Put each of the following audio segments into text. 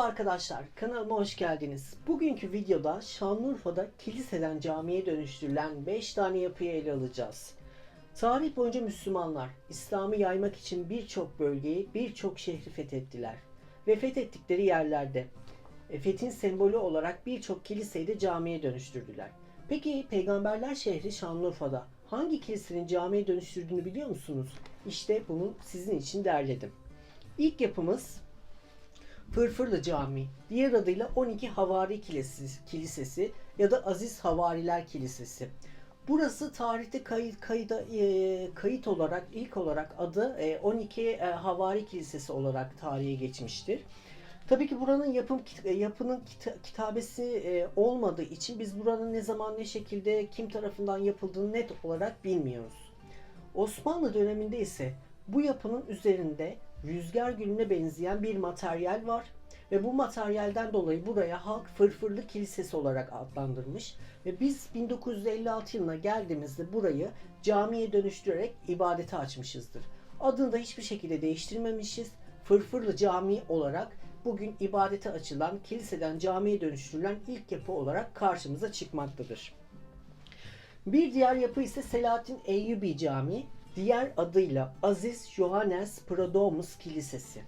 Merhaba arkadaşlar, kanalıma hoş geldiniz. Bugünkü videoda Şanlıurfa'da kiliseden camiye dönüştürülen 5 tane yapıyı ele alacağız. Tarih boyunca Müslümanlar İslam'ı yaymak için birçok bölgeyi, birçok şehri fethettiler. Ve fethettikleri yerlerde e, fethin sembolü olarak birçok kiliseyi de camiye dönüştürdüler. Peki Peygamberler şehri Şanlıurfa'da hangi kilisenin camiye dönüştürdüğünü biliyor musunuz? İşte bunu sizin için derledim. İlk yapımız Fırfırlı Camii, diğer adıyla 12 Havari Kilisesi, Kilisesi ya da Aziz Havariler Kilisesi. Burası tarihte kayıt, kayıda, e, kayıt olarak ilk olarak adı e, 12 e, Havari Kilisesi olarak tarihe geçmiştir. Tabii ki buranın yapım e, yapının kita- kitabesi e, olmadığı için biz buranın ne zaman ne şekilde kim tarafından yapıldığını net olarak bilmiyoruz. Osmanlı döneminde ise bu yapının üzerinde rüzgar gülüne benzeyen bir materyal var ve bu materyalden dolayı buraya halk Fırfırlı Kilisesi olarak adlandırmış ve biz 1956 yılına geldiğimizde burayı camiye dönüştürerek ibadete açmışızdır. Adını da hiçbir şekilde değiştirmemişiz. Fırfırlı Camii olarak bugün ibadete açılan, kiliseden camiye dönüştürülen ilk yapı olarak karşımıza çıkmaktadır. Bir diğer yapı ise Selahattin Eyyubi Camii, diğer adıyla Aziz Johannes Prodomus Kilisesi.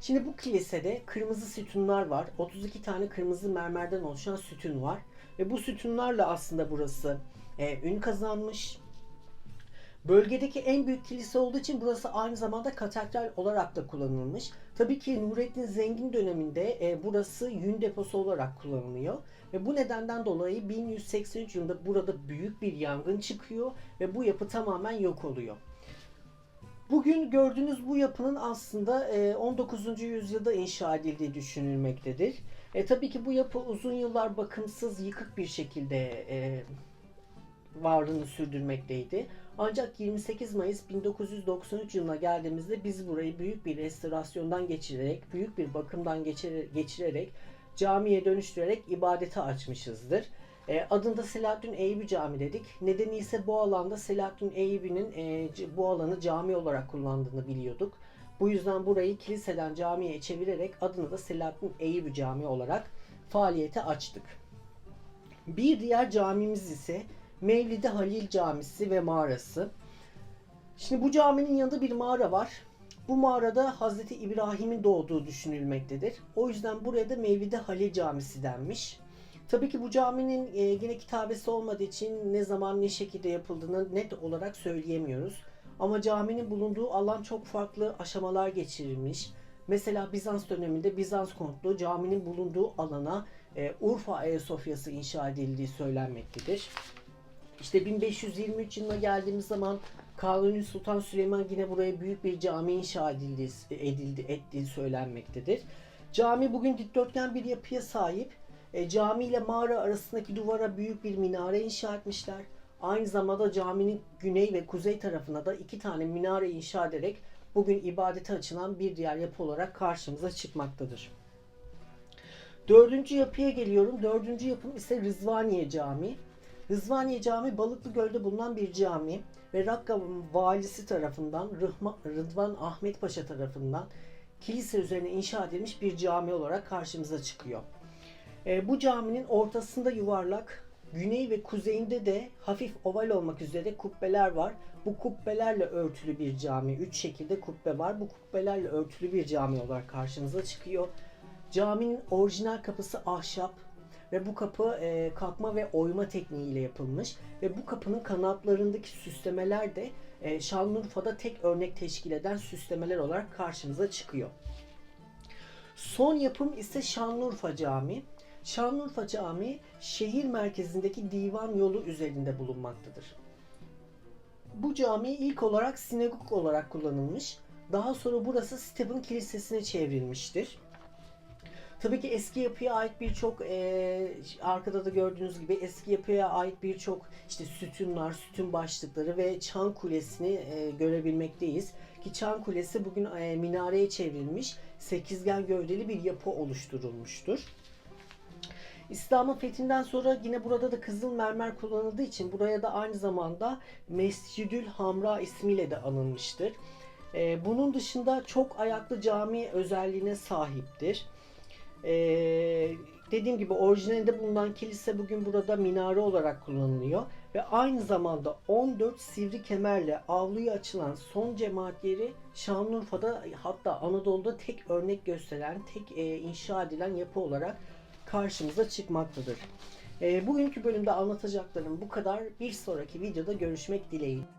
Şimdi bu kilisede kırmızı sütunlar var. 32 tane kırmızı mermerden oluşan sütun var. Ve bu sütunlarla aslında burası e, ün kazanmış. Bölgedeki en büyük kilise olduğu için burası aynı zamanda katedral olarak da kullanılmış. Tabii ki Nurettin Zengin döneminde e, burası yün deposu olarak kullanılıyor. Ve bu nedenden dolayı 1183 yılında burada büyük bir yangın çıkıyor ve bu yapı tamamen yok oluyor. Bugün gördüğünüz bu yapının aslında e, 19. yüzyılda inşa edildiği düşünülmektedir. E, tabii ki bu yapı uzun yıllar bakımsız, yıkık bir şekilde e, varlığını sürdürmekteydi. Ancak 28 Mayıs 1993 yılına geldiğimizde biz burayı büyük bir restorasyondan geçirerek, büyük bir bakımdan geçire- geçirerek camiye dönüştürerek ibadete açmışızdır. E, adında Selahattin Eyüpü Cami dedik. Nedeni ise bu alanda Selahattin Eyüpü'nün e, bu alanı cami olarak kullandığını biliyorduk. Bu yüzden burayı kiliseden camiye çevirerek adını da Selahattin Eyüpü Cami olarak faaliyete açtık. Bir diğer camimiz ise Mevlidi Halil Camisi ve mağarası. Şimdi bu caminin yanında bir mağara var. Bu mağarada Hazreti İbrahim'in doğduğu düşünülmektedir. O yüzden buraya da Mevlidi Halil Camisi denmiş. Tabii ki bu caminin e, yine kitabesi olmadığı için ne zaman ne şekilde yapıldığını net olarak söyleyemiyoruz. Ama caminin bulunduğu alan çok farklı aşamalar geçirilmiş. Mesela Bizans döneminde Bizans kontlu caminin bulunduğu alana e, Urfa Ayasofya'sı inşa edildiği söylenmektedir. İşte 1523 yılına geldiğimiz zaman Kanuni Sultan Süleyman yine buraya büyük bir cami inşa edildi, edildi ettiği söylenmektedir. Cami bugün dikdörtgen bir yapıya sahip. E, cami ile mağara arasındaki duvara büyük bir minare inşa etmişler. Aynı zamanda caminin güney ve kuzey tarafına da iki tane minare inşa ederek bugün ibadete açılan bir diğer yapı olarak karşımıza çıkmaktadır. Dördüncü yapıya geliyorum. Dördüncü yapım ise Rızvaniye Camii. Rızvaniye Camii Balıklı Göl'de bulunan bir cami ve Rakka valisi tarafından Rıhma, Rıdvan Ahmet Paşa tarafından kilise üzerine inşa edilmiş bir cami olarak karşımıza çıkıyor. E, bu caminin ortasında yuvarlak, güney ve kuzeyinde de hafif oval olmak üzere kubbeler var. Bu kubbelerle örtülü bir cami. Üç şekilde kubbe var. Bu kubbelerle örtülü bir cami olarak karşımıza çıkıyor. Caminin orijinal kapısı ahşap ve bu kapı e, kalkma ve oyma tekniğiyle yapılmış ve bu kapının kanatlarındaki süslemeler de e, Şanlıurfa'da tek örnek teşkil eden süslemeler olarak karşımıza çıkıyor. Son yapım ise Şanlıurfa Camii. Şanlıurfa Camii şehir merkezindeki divan yolu üzerinde bulunmaktadır. Bu cami ilk olarak sinagog olarak kullanılmış. Daha sonra burası Stephen Kilisesi'ne çevrilmiştir. Tabii ki eski yapıya ait birçok e, arkada da gördüğünüz gibi eski yapıya ait birçok işte sütunlar, sütun başlıkları ve çan kulesini e, görebilmekteyiz. Ki çan kulesi bugün e, minareye çevrilmiş sekizgen gövdeli bir yapı oluşturulmuştur. İslam'ın fethinden sonra yine burada da kızıl mermer kullanıldığı için buraya da aynı zamanda Mescidül Hamra ismiyle de anılmıştır. Ee, bunun dışında çok ayaklı cami özelliğine sahiptir. Ee, dediğim gibi orijinalinde bulunan kilise bugün burada minare olarak kullanılıyor ve aynı zamanda 14 sivri kemerle avluya açılan son cemaat yeri Şanlıurfa'da hatta Anadolu'da tek örnek gösteren, tek e, inşa edilen yapı olarak karşımıza çıkmaktadır. E, bugünkü bölümde anlatacaklarım bu kadar. Bir sonraki videoda görüşmek dileğiyle.